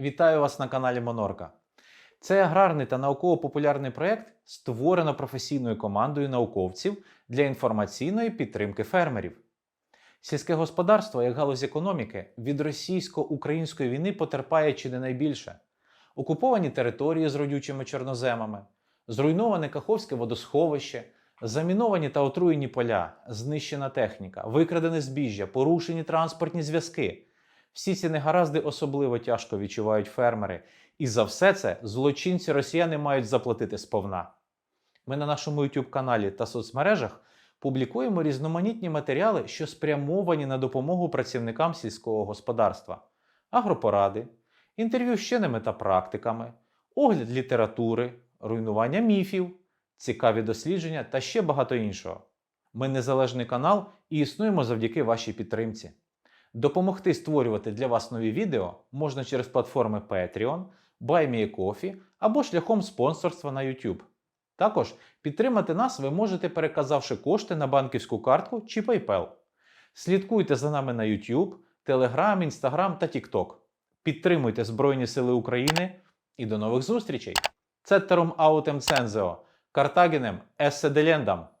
Вітаю вас на каналі Монорка. Цей аграрний та науково-популярний проєкт створено професійною командою науковців для інформаційної підтримки фермерів. Сільське господарство, як галузь економіки, від російсько-української війни потерпає чи не найбільше. Окуповані території з родючими чорноземами, зруйноване Каховське водосховище, заміновані та отруєні поля, знищена техніка, викрадене збіжжя, порушені транспортні зв'язки. Всі ці негаразди особливо тяжко відчувають фермери, і за все це злочинці росіяни мають заплатити сповна. Ми на нашому YouTube каналі та соцмережах публікуємо різноманітні матеріали, що спрямовані на допомогу працівникам сільського господарства, агропоради, інтерв'ю з вченими та практиками, огляд літератури, руйнування міфів, цікаві дослідження та ще багато іншого. Ми незалежний канал і існуємо завдяки вашій підтримці. Допомогти створювати для вас нові відео можна через платформи Patreon, BuyMeACoffee або шляхом спонсорства на YouTube. Також підтримати нас ви можете переказавши кошти на банківську картку чи PayPal. Слідкуйте за нами на YouTube, Telegram, Instagram та TikTok. Підтримуйте Збройні Сили України і до нових зустрічей! Цеттерум аутем цензео, Картагінем есе делендам!